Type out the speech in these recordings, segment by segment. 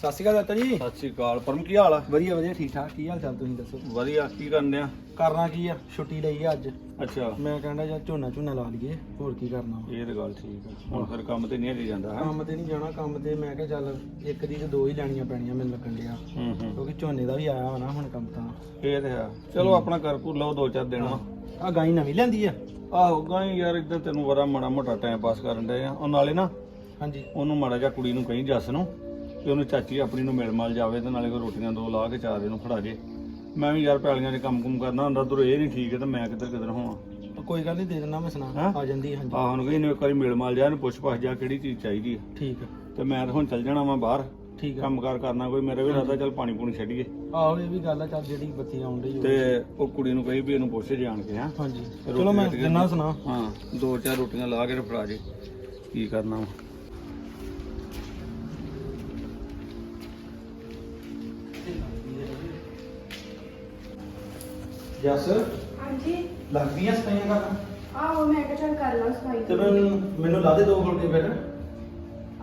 ਸਤਿ ਸ਼੍ਰੀ ਅਕਾਲ ਦਾਤਾ ਜੀ। ਸਤਿ ਸ਼੍ਰੀ ਅਕਾਲ। ਪਰਮ ਕੀ ਹਾਲ ਆ? ਵਧੀਆ ਵਧੀਆ ਠੀਕ ਠਾਕ। ਕੀ ਹਾਲ ਚਾਲ ਤੁਸੀਂ ਦੱਸੋ? ਵਧੀਆ ਕੀ ਕਰਨ ਡਿਆ? ਕਰਨਾ ਕੀ ਆ? ਛੁੱਟੀ ਲਈ ਆ ਅੱਜ। ਅੱਛਾ। ਮੈਂ ਕਹਿੰਦਾ ਜਾਂ ਝੋਨਾ ਝੋਨਾ ਲਾ ਲਈਏ ਹੋਰ ਕੀ ਕਰਨਾ ਵਾ। ਇਹ ਤਾਂ ਗੱਲ ਠੀਕ ਆ। ਹੁਣ ਫਿਰ ਕੰਮ ਤੇ ਨਹੀਂ ਹਜੇ ਜਾਂਦਾ ਹੈ? ਕੰਮ ਤੇ ਨਹੀਂ ਜਾਣਾ ਕੰਮ ਤੇ ਮੈਂ ਕਿਹਾ ਚੱਲ ਇੱਕ ਦੀ ਤੇ ਦੋ ਹੀ ਲੈਣੀਆਂ ਪੈਣੀਆਂ ਮੈਨੂੰ ਲੱਗਣ ਡਿਆ। ਹੂੰ ਹੂੰ। ਕਿਉਂਕਿ ਝੋਨੇ ਦਾ ਵੀ ਆਇਆ ਹੋਣਾ ਹੁਣ ਕੰਮ ਤਾਂ। ਇਹ ਤੇ ਹੈ। ਚਲੋ ਆਪਣਾ ਕਰ ਕੁਰ ਲਓ ਦੋ ਚਾਰ ਦਿਨ। ਆ ਗਾਈ ਨਵੀਂ ਲੈਂਦੀ ਆ? ਆਹੋ ਗਾਈ ਯਾਰ ਇਦਾਂ ਤੈਨੂੰ ਬੜਾ ਮਾੜਾ ਮੋਟਾ ਟਾਈਮ ਪਾਸ ਕਰਨ ਡਏ ਆ। ਉਹ ਨਾਲੇ ਨਾ ਹਾਂਜੀ। ਉਹਨੂੰ ਮਾੜਾ ਜਿਹਾ ਕੁੜੀ ਨੂੰ ਕਹੀਂ ਜੱਸ ਨੂੰ। ਕਿ ਉਹਨੂੰ ਚਾਚੀ ਆਪਣੀ ਨੂੰ ਮਿਲ ਮਲ ਜਾਵੇ ਤੇ ਨਾਲੇ ਕੋਈ ਰੋਟੀਆਂ ਦੋ ਲਾ ਕੇ ਚਾਰ ਨੂੰ ਫੜਾ ਜੇ। ਮੈਂ ਵੀ ਯਾਰ ਪੈਲੀਆਂ 'ਚ ਕੰਮ ਕੁਮ ਕਰਨਾ ਹੁੰਦਾ ਤੁਰ ਇਹ ਨਹੀਂ ਠੀਕ ਹੈ ਤੇ ਮੈਂ ਕਿੱਧਰ ਕਿੱਧਰ ਹੋਵਾਂ? ਤਾਂ ਕੋਈ ਗੱਲ ਨਹੀਂ ਦੇ ਦੇਣਾ ਮੈਂ ਸੁਣਾ ਹੈਂ? ਆ ਜਾਂਦੀ ਹਾਂਜੀ। ਆਹ ਹੁਣ ਇਹਨੂੰ ਇੱਕ ਵਾਰੀ ਮਿਲ ਮਲ ਜਾ ਇਹਨੂੰ ਪੁੱਛ ਪਛ ਜਾ ਕਿਹੜੀ ਚੀਜ਼ ਚਾਹੀਦੀ ਹੈ। ਠੀਕ ਆ ਤੇ ਮੈਂ ਤਾਂ ਹੁਣ ਚੱਲ ਜਾਣਾ ਵਾਂ ਬਾਹਰ। ਠੀਕ ਆ ਕੰਮਕਾਰ ਕਰਨਾ ਕੋਈ ਮੇਰੇ ਵੀ ਇਰਾਦਾ ਚੱਲ ਪਾਣੀ ਪੂਣੀ ਛੱਡੀਏ। ਆਹੋ ਇਹ ਵੀ ਗੱਲ ਆ ਚੱਲ ਜਿਹੜੀ ਬੱਤੀ ਆਉਣ ਡਈ ਤੇ ਉਹ ਕੁੜੀ ਨੂੰ ਕਹੀ ਵੀ ਇਹਨੂੰ ਪੁੱਛ ਜਾਣ ਕੇ ਹਾਂ। ਹਾਂਜੀ। ਚਲੋ ਮੈਂ ਰੱਟ ਸੁਣਾ ਹਾਂ ਦੋ ਚਾਰ ਰੋਟੀਆਂ ਲਾ ਕੇ ਤੇ ਫੜਾ ਜੇ। ਕੀ ਕਰਨਾ ਵਾ? ਜੱਸ? ਹਾਂਜੀ। ਲੱਗਦੀਆਂ ਸਫਾਈਆਂ ਕਰਨ? ਆਹੋ ਮੈਂ ਕਿਹਾ ਚੱਲ ਕਰ ਲਾਂ ਸਫ਼ਾਈ। ਤੇ ਮੈਨੂੰ ਮੈਨੂੰ ਲਾ ਦੇ ਦੋ ਫੁਲਕੇ ਫਿਰ।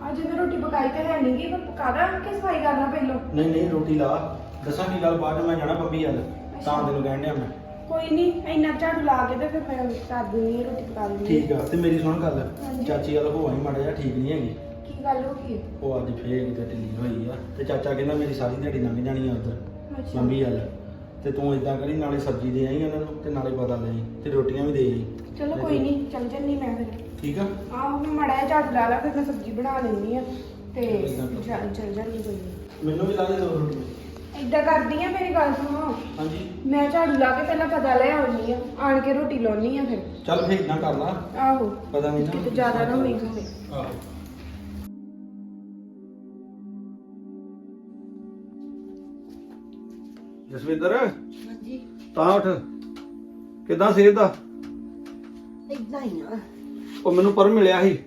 ਅੱਜ ਮੈਂ ਰੋਟੀ ਪਕਾਈ ਤੇ ਹੈ ਨਹੀਂ ਗੀ ਪਰ ਪਕਾ ਦਾਂ ਕਿ ਸਫ਼ਾਈ ਕਰਨਾ ਪਹਿਲੋਂ? ਨਹੀਂ ਨਹੀਂ ਰੋਟੀ ਲਾ। ਦੱਸਾਂ ਕੀ ਗੱਲ ਬਾਅਦ 'ਚ ਮੈਂ ਜਾਣਾ ਬੰਬੀ ਵੱਲ। ਤਾਂ ਤੈਨੂੰ ਕਹਿਣ ਡਿਆ ਮੈਂ। ਕੋਈ ਨਹੀਂ ਇੰਨਾ ਝਾੜੂ ਲਾ ਕੇ ਤੇ ਫਿਰ ਮੈਂ ਕਰ ਦਿੰਦੀ ਹਾਂ ਰੋਟੀ ਪਕਾ ਦਿੰਦੀ ਠੀਕ ਆ ਤੇ ਮੇਰੀ ਸੁਣ ਗੱਲ। ਹਾਂਜੀ। ਚਾਚੀ ਵੱਲ ਹੋਣੀ ਮਾੜਾ ਜਿਹਾ ਠੀਕ ਨਹੀਂ ਹੈਗੀ। ਹਾਂ। ਕੀ ਗੱਲ ਹੋ ਗਈ? ਉਹ ਅੱਜ ਫੇਰ ਕਿਤੇ ਢਿੱਲੀ ਹੋਈ ਆ। ਤੇ ਚਾਚਾ ਕਹਿੰਦਾ ਮੇਰੀ ਸਾਰੀ ਦਿਹਾੜੀ ਲੰਘ ਜਾਣੀ ਆ ਉੱਧਰ ਅੱਛਾ। ਬੰਬੀ ਵੱਲ। ਤੇ ਤੂੰ ਇਦਾਂ ਕਰੀ ਨਾਲੇ ਸਬਜ਼ੀ ਦੇ ਆਈ ਉਹਨਾਂ ਨੂੰ ਤੇ ਨਾਲੇ ਪਤਾ ਲੈ ਆਈ ਤੇ ਰੋਟੀਆਂ ਵੀ ਦੇ ਆਈ। ਚਲੋ ਕੋਈ ਨਹੀਂ ਚੱਲ ਜੰਨੀ ਮੈਂ ਫਿਰ। ਠੀਕ ਆ? ਆਹੋ ਮੈਂ ਮਾੜਾ ਜਿਹਾ ਝਾੜੂ ਲਾ ਲਾ ਫਿਰ ਮੈਂ ਸਬਜ਼ੀ ਬਣਾ ਲੈਂਦੀ ਆ। ਤੇ। ਚੱਲ ਚੱਲ ਜਾਂਦੀ ਕੋਈ ਨਹੀਂ। ਮੈਨੂੰ ਵੀ ਲਾ ਦੇ ਦੋ ਰੋਟੀਆਂ। ਏਦਾਂ ਕਰਦੀ ਆ ਮੇਰੀ ਗੱਲ ਸੁਣੋ। ਹਾਂਜੀ। ਮੈਂ ਝਾੜੂ ਲਾ ਕੇ ਪਹਿਲਾਂ ਪਤਾ ਲੈ ਆਉਣੀ ਆ ਆਣ ਕੇ ਰੋਟੀ ਲਾਉਣੀ ਆ ਫਿਰ। ਚੱਲ ਫੇਰ ਇਦਾਂ ਕਰ ਲਾ। ਆਹੋ। ਪਤਾ ਨਹੀਂ ਨਾ ਕਿਤੇ ਜ਼ਿਆਦਾ ਨਾ ਹੋਈ ਹੋਵੇ। ਆਹੋ। ਜਸਵਿੰਦਰ? ਹਾਂਜੀ। ਤਾਂ ਉੱਠ। ਕਿਦਾਂ ਸਿਹਤ ਦਾ? ਇਦਾਂ ਹੀ ਆ। ਉਹ ਮੈਨੂੰ ਪਰ ਮਿਲਿਆ ਸੀ।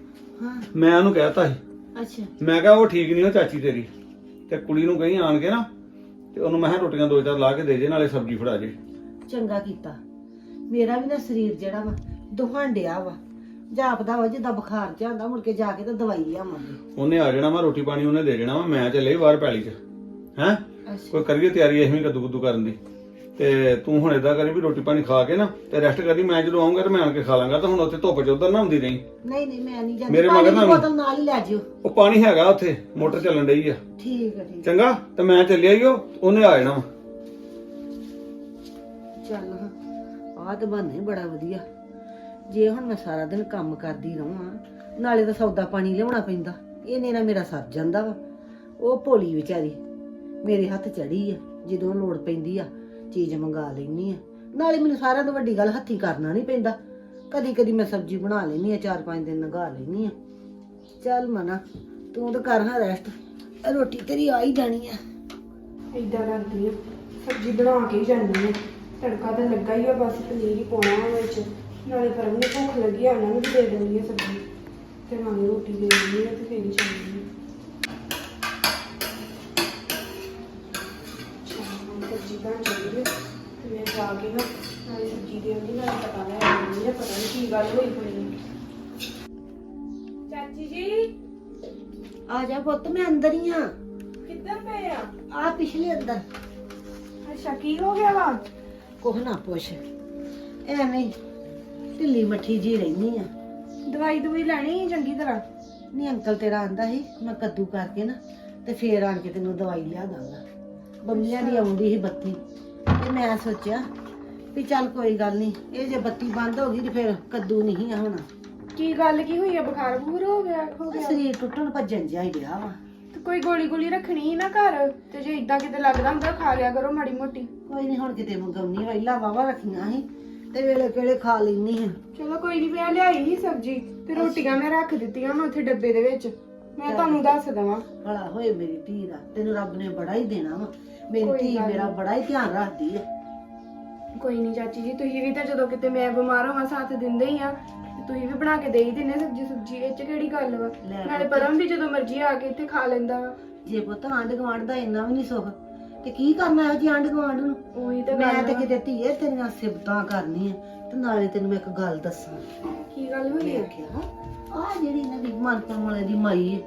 ਹਾਂ। ਮੈਂ ਉਹਨੂੰ ਕਹਿਤਾ ਸੀ। ਅੱਛਾ। ਮੈਂ ਕਿਹਾ ਉਹ ਠੀਕ ਨਹੀਂ ਉਹ ਚਾਚੀ ਤੇਰੀ। ਤੇ ਕੁੜੀ ਨੂੰ ਕਹੀਂ ਆਣ ਕੇ ਨਾ ਤੇ ਉਹਨੂੰ ਮੈਂ ਕਿਹਾ ਰੋਟੀਆਂ ਦੋ ਚਾਰ ਲਾ ਕੇ ਦੇ ਜੇ ਨਾਲੇ ਸਬਜ਼ੀ ਫੜਾ ਜੇ। ਚੰਗਾ ਕੀਤਾ। ਮੇਰਾ ਵੀ ਨਾ ਸਰੀਰ ਜਿਹੜਾ ਵਾ ਦੁਹਾਂਡਿਆ ਵਾ। ਜਾਪਦਾ ਵਾ ਜਿੱਦਾਂ ਬੁਖਾਰ ਜਿਹਾ ਹੁੰਦਾ ਮੁੜ ਕੇ ਜਾ ਕੇ ਤੇ ਦਵਾਈ ਲਿਆਵਾਂਗੇ। ਉਹਨੇ ਆ ਜਾਣਾ ਵਾ ਰੋਟੀ ਪਾਣੀ ਉਹਨੇ ਦੇ ਜਾਣਾ ਵਾ ਮੈਂ ਚੱਲੇ ਬਾਹਰ ਪੈਲੀ 'ਚ। ਹੈਂ? ਕੋਈ ਕਰੀਏ ਤਿਆਰੀ ਐਵੇਂ ਕੱਦੂ ਕੁੱਦੂ ਕਰਨ ਦੀ। ਤੇ ਤੂੰ ਹੁਣ ਏਦਾਂ ਕਰੀ ਵੀ ਰੋਟੀ ਪਾਣੀ ਖਾ ਕੇ ਨਾ ਤੇ ਰੈਸਟ ਕਰੀ ਮੈਂ ਜਦੋਂ ਆਉਂਗਾ ਤੇ ਮੈਂ ਆਣ ਕੇ ਖਾ ਲਾਂਗਾ ਤੇ ਹੁਣ ਉੱਥੇ ਧੁੱਪ 'ਚ ਉਧਰ ਨਾ ਹੁੰਦੀ ਰਹੀ। ਨਹੀਂ ਨਹੀਂ ਮੈਂ ਨਹੀਂ ਜਾਂਦੀ। ਮੇਰੇ ਪਾਣੀ ਮਗਰ ਦੀ ਨਾ- ਬੋਤਲ ਨਾਲ ਹੀ ਲੈ ਜਿਓ। ਉਹ ਪਾਣੀ ਹੈਗਾ ਉੱਥੇ ਮੋਟਰ ਚੱਲਣ ਡਈ ਆ। ਠੀਕ ਹੈ ਠੀਕ ਚੰਗਾ ਤੇ ਮੈਂ ਚੱਲਿਆ ਈ ਉਹ ਉਹਨੇ ਆ ਜਾਣਾ ਵਾ। ਚੱਲ ਹਾਂ ਆਹ ਤੇ ਬਹਾਨਾ ਹੀ ਬੜਾ ਵਧੀਆ। ਜੇ ਹੁਣ ਮੈਂ ਸਾਰਾ ਦਿਨ ਕੰਮ ਕਰਦੀ ਰਹਾਂ ਨਾਲੇ ਤਾਂ ਸੌਦਾ ਪਾਣੀ ਲਿਆਉਣਾ ਪੈਂਦਾ। ਇਹਨੇ ਨਾ ਮੇਰਾ ਸਰ ਜਾਂਦਾ ਵਾ। ਉਹ ਭੋਲੀ ਵਿਚਾਰੀ। ਮੇਰੇ ਹੱਥ ਚੜੀ ਆ, ਜਦੋਂ ਲੋੜ ਪੈਂਦੀ ਆ, ਚੀਜ਼ ਮੰਗਾ ਲੈਣੀ ਆ। ਨਾਲੇ ਮੈਨੂੰ ਸਾਰਿਆਂ ਤੋਂ ਵੱਡੀ ਗੱਲ ਹੱਥੀ ਕਰਨਾ ਨਹੀਂ ਪੈਂਦਾ। ਕਦੀ ਕਦੀ ਮੈਂ ਸਬਜ਼ੀ ਬਣਾ ਲੈਣੀ ਆ, ਚਾਰ ਪੰਜ ਦਿਨ ਲੰਘਾ ਲੈਣੀ ਆ। ਚੱਲ ਮਨਾ, ਤੂੰ ਤਾਂ ਕਰ ਹਾਂ ਰੈਸਟ ਰੋਟੀ ਤੇਰੀ ਆ ਹੀ ਜਾਣੀ ਆ। ਏਦਾਂ ਕਰਦੀ ਆ, ਸਬਜ਼ੀ ਬਣਾ ਕੇ ਹੀ ਜਾਂਦੀ ਆ। ਤੜਕਾ ਤਾਂ ਲੱਗਾ ਹੀ ਆ, ਬਸ ਪਨੀਰ ਹੀ ਪਾਉਣਾ ਵਾ ਵਿੱਚ। ਨਾਲੇ ਪਰਮ ਨੂੰ ਭੁੱਖ ਲੱਗੀ ਆ ਉਹਨਾਂ ਨੂੰ ਵੀ ਦੇ ਦਿੰਦੀ ਆ ਸਬਜ਼ੀ। ਤੇ ਨਾਲੇ ਰੋਟੀ ਦੇ ਦਿੰਦੀ ਆ ਤੇ ਫੇਰ ਹੀ ਜਾਂਦੀ ਆ ਅੱਛਾ, ਹੁਣ ਸਬਜ਼ੀ ਬਣ ਜਾਂਦੀ ਤੇ ਮੈਂ ਜਾ ਕੇ ਨਾ ਨਾਲੇ ਸਬਜ਼ੀ ਦੇ ਆਉਂਦੀ ਨਾਲੇ ਪਤਾ ਲੈ ਆਉਂਦੀ ਆ ਪਤਾ ਨਹੀਂ ਕੀ ਗੱਲ ਹੋਈ ਹੋਣੀ ਚਾਚੀ ਜੀ ਆ ਜਾ ਪੁੱਤ ਮੈਂ ਅੰਦਰ ਹੀ ਆ ਕਿੱਧਰ ਪਏ ਆ? ਆ ਪਿਛਲੇ ਅੰਦਰ। ਅੱਛਾ ਕੀ ਹੋ ਗਿਆ ਵਾ? ਕੁਛ ਨਾ ਪੁੱਛ। ਐਵੇਂ ਢਿੱਲੀ ਮੱਠੀ ਜੀ ਰਹਿਨੀ ਆ। ਦਵਾਈ ਦਵਾਈ ਲੈਣੀ ਸੀ ਚੰਗੀ ਤਰ੍ਹਾਂ? ਨਹੀਂ ਅੰਕਲ ਤੇਰਾ ਆਂਦਾ ਸੀ ਮੈਂ ਕੱਦੂ ਕਰਕੇ ਨਾ ਤੇ ਫੇਰ ਆਣ ਕੇ ਤੈਨੂੰ ਦਵਾਈ ਲਿਆ ਦਾਂਗਾ। ਬੰਮੀਆਂ ਦੀ ਆਉਂਦੀ ਸੀ ਬੱਤੀ। ਤੇ ਮੈਂ ਸੋਚਿਆ ਵੀ ਚੱਲ ਕੋਈ ਗੱਲ ਨਹੀਂ ਇਹ ਜੇ ਬੱਤੀ ਬੰਦ ਹੋ ਗਈ ਤੇ ਫਿਰ ਕੱਦੂ ਨਹੀਂ ਆ ਹੋਣਾ ਕੀ ਗੱਲ ਕੀ ਹੋਈ ਆ? ਬੁਖਾਰ ਬੁਖਰ ਹੋ ਗਿਆ ਹੋ ਗਿਆ। ਸਰੀਰ ਟੁੱਟਣ ਭੱਜਣ ਜਿਹਾ ਹੀ ਰਿਹਾ ਵਾ। ਤੇ ਕੋਈ ਗੋਲੀ ਗੋਲੀ ਰੱਖਣੀ ਸੀ ਨਾ ਘਰ? ਤੇ ਜੇ ਇਦਾਂ ਕਿਤੇ ਲੱਗਦਾ ਹੁੰਦਾ ਖਾ ਲਿਆ ਕਰੋ ਮਾੜੀ ਮੋਟੀ। ਕੋਈ ਨਹੀਂ ਹੁਣ ਕਿਤੇ ਮੰਗਾਉਣੀ ਪਹਿਲਾਂ ਵਾਵਾ ਰੱਖੀਆਂ ਸੀ ਤੇ ਵੇਲੇ ਕਿਹੜੇ ਖਾ ਲੈਣੀ ਆ ਚਲੋ ਕੋਈ ਨਹੀਂ ਮੈਂ ਲਿਆਈ ਸੀ ਸਬਜ਼ੀ ਤੇ ਰੋਟੀਆਂ ਮੈਂ ਰੱਖ ਦਿੱਤੀਆਂ ਮੈਂ ਉੱਥੇ ਡੱਬੇ ਦੇ ਵਿੱਚ। ਮੈਂ ਤੁਹਾਨੂੰ ਦੱਸ ਦਵਾਂ। ਭਲਾ ਹੋਏ ਮੇਰੀ ਧੀ ਦਾ ਤੈਨੂੰ ਰੱਬ ਨੇ ਬੜਾ ਹੀ ਦੇਣਾ ਵਾ। ਮੇਰੀ ਧੀ ਮੇਰਾ। ਬੜਾ ਹੀ ਧਿਆਨ ਰੱਖਦੀ ਆ ਕੋਈ ਨਹੀਂ ਚਾਚੀ ਜੀ ਤੁਸੀਂ ਵੀ ਤਾਂ ਜਦੋਂ ਕਿਤੇ ਮੈਂ ਬਿਮਾਰ ਹੋਵਾਂ ਸਾਥ ਦਿੰਦੇ ਹੀ ਆ। ਤੁਸੀਂ ਵੀ ਬਣਾ ਕੇ ਦੇ ਹੀ ਦਿੰਦੇ ਸਬਜ਼ੀ ਸੁਬਜੀ ਇਹ ਚ ਕਿਹੜੀ ਗੱਲ ਵਾ? ਲੈ ਨਾਲੇ ਪੁੱਤ। ਪਰਮ ਵੀ ਜਦੋਂ ਮਰਜ਼ੀ ਆ ਕੇ ਇੱਥੇ ਖਾ ਲੈਂਦਾ ਵਾ। ਜੇ ਪੁੱਤ ਆਂਢ ਗੁਆਂਢ ਦਾ ਇੰਨਾ ਵੀ ਨਹੀਂ ਸੁਖ ਤੇ ਕੀ ਕਰਨਾ ਹੈ ਜੀ ਆਂਢ ਗੁਆਂਢ ਨੂੰ? ਉਹੀ ਤਾਂ ਮੈਂ ਤੇ ਵਾ। ਕਿਤੇ ਧੀਏ ਤੇਰੀਆਂ ਸਿਫਤਾਂ ਕਰਨੀਆਂ ਤੇ ਨਾਲੇ ਤੈਨੂੰ ਮੈਂ ਇੱਕ ਗੱਲ ਦੱਸਾਂ। ਕੀ ਗੱਲ ਹੋਈ ਮੈਂ ਆ ਆਖਿਆ ਆ ਜਿਹੜੀ ਇਹਨਾਂ ਦੀ ਮਨਪ੍ਰਮ ਵਾਲੇ ਦੀ ਮਾਈ ਹੈ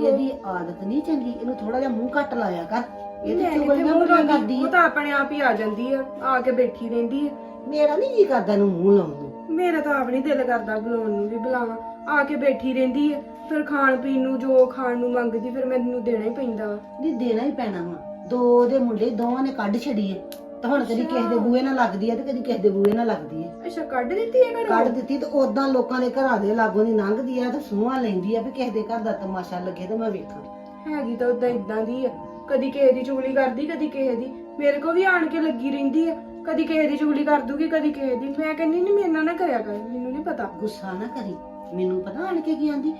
ਇਹਦੀ ਆਦਤ ਨਹੀਂ ਚੰਗੀ ਇਹਨੂੰ ਥੋੜਾ ਜਿਹਾ ਮੂੰਹ ਘੱਟ ਲਾਇਆ ਕਰ। ਇਹ ਤੇ ਚੁਗਲੀਆਂ ਲਾਉਂਦੀ? ਕਰਦੀ ਉਹ ਤਾਂ ਆਪਣੇ ਆਪ ਹੀ ਆ ਜਾਂਦੀ ਆ ਆ ਕੇ ਬੈਠੀ ਰਹਿੰਦੀ ਆ। ਮੇਰਾ ਨਹੀਂ ਜੀ ਕਰਦਾ ਇਹਨੂੰ ਮੂੰਹ ਲਾਉਣ ਨੂੰ। ਮੇਰਾ ਤਾਂ ਆਪ ਨਹੀਂ ਦਿਲ ਕਰਦਾ ਬੁਲਾਉਣ ਨੂੰ ਵੀ ਬੁਲਾਵਾਂ। ਆ ਕੇ ਬੈਠੀ ਰਹਿੰਦੀ ਆ ਫਿਰ ਖਾਣ ਪੀਣ ਨੂੰ ਜੋ ਖਾਣ ਨੂੰ ਮੰਗਦੀ ਫਿਰ ਮੈਨੂੰ ਦੇਣਾ ਹੀ ਪੈਂਦਾ ਵਾ। ਨਹੀਂ ਦੇਣਾ ਹੀ ਪੈਣਾ ਵਾ। ਦੋ ਦੇ ਮੁੰਡੇ ਦੋਵਾਂ ਨੇ ਕੱਢ ਛੜੀ ਹੈ ਤਾਂ ਹੁਣ ਕਦੀ ਕਿਸੇ ਦੇ ਬੂਹੇ ਨਾਲ ਲੱਗਦੀ ਹੈ ਤੇ ਕਦੀ ਕਿਸੇ ਦੇ ਬੂਹੇ ਨਾਲ ਲੱਗਦੀ ਹੈ ਅੱਛਾ ਕੱਢ ਦਿੱਤੀ ਹੈ ਘਰੋਂ ਕੱਢ ਦਿੱਤੀ ਤੇ ਉਦਾਂ ਲੋਕਾਂ ਦੇ ਘਰਾਂ ਦੇ ਲਾਗੋਂ ਦੀ ਲੰਘਦੀ ਆ ਤੇ ਸੂਹਾਂ ਲੈਂਦੀ ਆ ਵੀ ਕਿਸੇ ਦੇ ਘਰ ਦਾ ਤਮਾਸ਼ਾ ਲੱਗੇ ਤੇ ਮੈਂ ਵੇਖਾਂ। ਹੈਗੀ ਤਾਂ ਉਦਾਂ ਇਦਾਂ ਦੀ ਆ। ਕਦੀ ਕਿਸੇ ਦੀ ਚੁਗਲੀ ਕਰਦੀ ਕਦੀ ਕਿਸੇ ਦੀ। ਮੇਰੇ ਕੋ ਵੀ ਆਣ ਕੇ ਲੱਗੀ ਰਹਿੰਦੀ ਆ। ਕਦੀ ਕਿਸੇ ਦੀ ਚੁਗਲੀ ਕਰ ਦੂਗੀ ਕਦੀ ਕਿਸੇ ਦੀ। ਮੈਂ ਕਹਿੰਦੀ ਨਹੀਂ ਮੇਰੇ ਨਾਲ ਨਾ ਕਰਿਆ ਕਰ ਮੈਨੂੰ ਨਹੀਂ ਪਤਾ। ਗੁੱਸਾ ਨਾ ਕਰੀ। ਮੈਨੂੰ ਪਤਾ ਆਣ ਕੇ ਕੀ ਆਂਦੀ?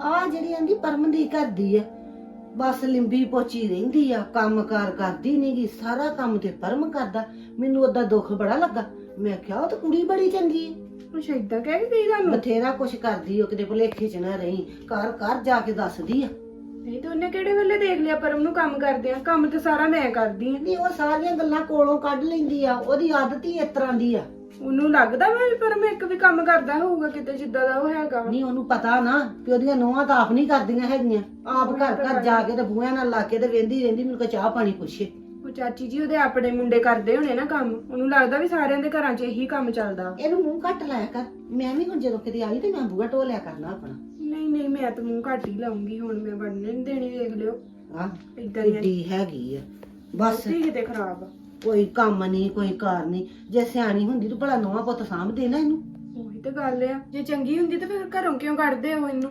ਆ ਜਿਹੜੀ ਆਂਦੀ ਪਰਮ ਦੀ ਕਰਦੀ ਆ। ਬਸ ਲਿੰਬੀ ਪੋਚੀ ਰਹਿੰਦੀ ਆ ਕੰਮਕਾਰ ਕਰਦੀ ਨਹੀਂਗੀ ਸਾਰਾ ਕੰਮ ਤੇ ਪਰਮ ਕਰਦਾ। ਮੈਨੂੰ ਉਹਦਾ ਦੁੱਖ ਬੜਾ ਲੱਗਾ। ਮੈਂ ਕਿਹਾ ਉਹ ਤਾਂ ਕੁੜੀ ਬੜੀ ਚੰਗੀ ਹੈ ਅੱਛਾ ਇਦਾਂ ਕਹਿ ਕੇ ਗਈ ਤੁਹਾਨੂੰ? ਬਥੇਰਾ ਕੁਛ ਕਰਦੀ ਉਹ ਕਿਤੇ ਭੁਲੇਖੇ ਚ ਨਾ ਰਹੀ ਘਰ ਘਰ ਜਾ ਕੇ ਦੱਸਦੀ ਆ। ਨਹੀਂ ਤਾਂ ਉਹਨੇ ਕਿਹੜੇ ਵੇਲੇ ਦੇਖ ਲਿਆ ਪਰਮ ਨੂੰ ਕੰਮ ਕਰਦੇ ਆ? ਕੰਮ ਤੇ ਸਾਰਾ ਮੈਂ ਕਰਦੀ ਆ। ਨਹੀਂ ਉਹ ਸਾਰੀਆਂ ਗੱਲਾਂ ਕੋਲੋਂ ਕੱਢ ਲੈਂਦੀ ਆ ਉਹਦੀ ਆਦਤ ਹੀ ਇਸ ਤਰ੍ਹਾਂ ਦੀ ਆ। ਉਹਨੂੰ ਲੱਗਦਾ ਵਾ ਵੀ ਪਰਮ ਇੱਕ ਵੀ ਕੰਮ ਕਰਦਾ ਹੋਊਗਾ ਕਿਤੇ ਜਿੱਦਾਂ ਦਾ ਉਹ ਹੈਗਾ ਵਾ। ਨਹੀਂ ਉਹਨੂੰ ਪਤਾ ਨਾ ਕਿ ਉਹਦੀਆਂ ਨੋਹਾਂ ਤਾਂ ਆਪ ਨਹੀਂ ਕਰਦੀਆਂ ਹੈਗੀਆਂ। ਆਪ ਘਰ ਘਰ ਜਾ ਕੇ ਤੇ ਬੂਹਿਆਂ ਨਾਲ ਲਾ ਕੇ ਤੇ ਵੇਂਦੀ ਰਹਿੰਦੀ ਮੈਨੂੰ ਕੋ ਚਾਹ ਪਾਣੀ ਪੁੱਛੇ। ਉਹ ਚਾਚੀ ਜੀ ਉਹਦੇ ਆਪਣੇ ਮੁੰਡੇ ਕਰਦੇ ਹੋਣੇ ਨਾ ਕੰਮ ਉਹਨੂੰ ਲੱਗਦਾ ਵੀ ਸਾਰਿਆਂ ਦੇ ਘਰਾਂ 'ਚ ਇਹੀ ਕੰਮ ਚੱਲਦਾ। ਇਹਨੂੰ ਮੂੰਹ ਘੱਟ ਲਾਇਆ ਕਰ। ਮੈਂ ਵੀ ਹੁਣ ਜਦੋਂ ਕਿਤੇ ਆਈ ਤੇ ਮੈਂ ਬੂਹਾ ਢੋਲਿਆ ਕਰਨਾ ਆਪਣਾ। ਨਹੀਂ ਨਹੀਂ ਮੈਂ ਤਾਂ ਮੂੰਹ ਘੱਟ ਹੀ ਲਾਉਂਗੀ ਹੁਣ ਮੈਂ ਬਣਨੇ ਨਹੀਂ ਦੇਣੀ ਵੇਖ ਲਿਓ। ਆ ਇਦਾਂ ਹੀ ਹੈਗੀ ਆ। ਬਸ। ਸੀ ਕਿਤੇ ਖਰਾਬ ਆ। ਕੋਈ ਕੰਮ ਨਹੀਂ ਕੋਈ ਕਾਰ ਨਹੀਂ। ਜੇ ਸਿਆਣੀ ਹੁੰਦੀ ਤਾਂ ਭਲਾ ਨੋਹਾਂ ਪੁੱਤ ਸਾਂਭਦੇ ਨਾ ਇਹਨੂੰ। ਉਹੀ ਤਾਂ ਗੱਲ ਆ। ਜੇ ਚੰਗੀ ਹੁੰਦੀ ਤਾਂ ਫਿਰ ਘਰੋਂ ਕਿਉਂ ਕੱਢਦੇ ਹੋ ਇਹਨੂੰ?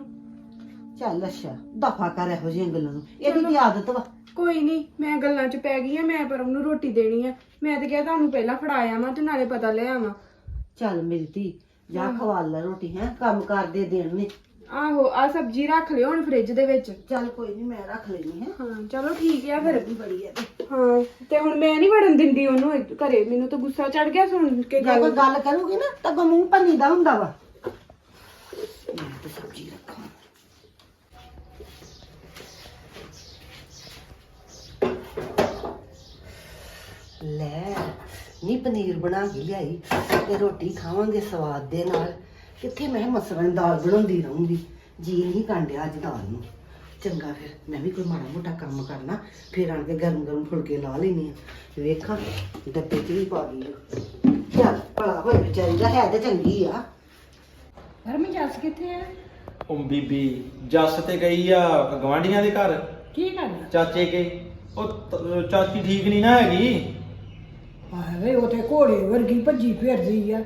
ਚੱਲ ਅੱਛਾ ਦਫਾ ਕਰ ਇਹੋ ਜਿਹੀਆਂ ਗੱਲਾਂ ਨੂੰ। ਇਹਦੀ ਤੇ ਆਦਤ ਵਾ? ਕੋਈ ਨਹੀਂ ਮੈਂ ਗੱਲਾਂ 'ਚ ਪੈ ਗਈ ਆ ਮੈਂ ਪਰਮ ਨੂੰ ਰੋਟੀ ਦੇਣੀ ਆ। ਮੈਂ ਤਾਂ ਕਿਹਾ ਤੁਹਾਨੂੰ ਪਹਿਲਾਂ ਫੜਾਇਆ ਵਾਂ ਤੇ ਨਾਲੇ ਪਤਾ ਲੈ ਆਵਾਂ। ਚੱਲ ਮੇਰੀ ਧੀ ਜਾ ਖਵਾ ਲੈ ਰੋਟੀ ਹੈ? ਕੰਮ ਕਰਦੇ ਦੇਣ ਨੇ। ਆਹੋ ਆ ਸਬਜ਼ੀ ਰੱਖ ਲਿਓ ਹੁਣ ਫ੍ਰਿਜ ਦੇ ਵਿੱਚ। ਚੱਲ ਕੋਈ ਨਹੀਂ ਮੈਂ ਰੱਖ ਲੈਣੀ ਹੈ। ਹਾਂ ਚਲੋ ਠੀਕ ਆ ਫਿਰ। ਬੜੀ ਆ ਹਾਂ ਤੇ ਹੁਣ ਮੈਂ ਨਹੀਂ ਵੜਨ ਦਿੰਦੀ ਉਹਨੂੰ ਇੱਧ- ਘਰੇ। ਮੈਨੂੰ ਤਾਂ ਗੁੱਸਾ ਚੜ ਗਿਆ ਸੁਣ ਕੇ ਜੇ ਕੋਈ ਗੱਲ। ਗੱਲ ਕਰੂਗੀ ਨਾ ਤਾਂ ਅੱਗੋਂ ਮੂੰਹ ਭੰਨੀ ਦਾ ਹੁੰਦਾ ਵਾ। ਮੈਂ ਤਾਂ ਸਬਜ਼ੀ ਰੱਖਾਂ। ਲੈ ਨੀ ਪਨੀਰ ਬਣਾ ਕੇ ਲਿਆਈ ਤੇ ਰੋਟੀ ਖਾਵਾਂਗੇ ਸਵਾਦ ਦੇ ਨਾਲ। ਕਿੱਥੇ ਮੈਂ ਮਸਰਾਂ ਦੀ ਦਾਲ ਬਣਾਉਂਦੀ ਰਹੂੰਗੀ? ਜੀ ਨਹੀਂ ਕਾਂਡਿਆ ਅੱਜ ਦਾਲ ਨੂੰ। ਚੰਗਾ ਫਿਰ ਮੈਂ ਵੀ ਕੋਈ ਮਾੜਾ ਮੋਟਾ ਕੰਮ ਕਰਨਾ ਫਿਰ ਆਣ ਕੇ ਗਰਮ ਗਰਮ ਫੁਲਕੇ ਲਾ ਲੈਣੀ ਆ ਵੇਖਾਂ ਡੱਬੇ 'ਚ ਵੀ ਪਾ ਗਈ। ਚੱਲ ਭਲਾ ਹੋਏ ਵਿਚਾਰੀ ਦਾ ਹੈ ਤੇ ਚੰਗੀ ਆ। ਧਰਮ ਜੱਸ ਕਿੱਥੇ ਆ? ਉਹ ਬੀਬੀ ਜੱਸ ਤੇ ਗਈ ਆ ਗਵਾਂਢੀਆਂ ਦੇ ਘਰ। ਕੀ ਕਰਨਾ ਚਾਚੇ ਕੇ ਉਹ ਤ- ਚਾਚੀ ਠੀਕ ਨਹੀਂ ਨਾ ਹੈਗੀ? ਆਵੇ ਉਹ ਤੇ ਘੋੜੇ ਵਰਗੀ ਭੱਜੀ ਫਿਰਦੀ ਆ।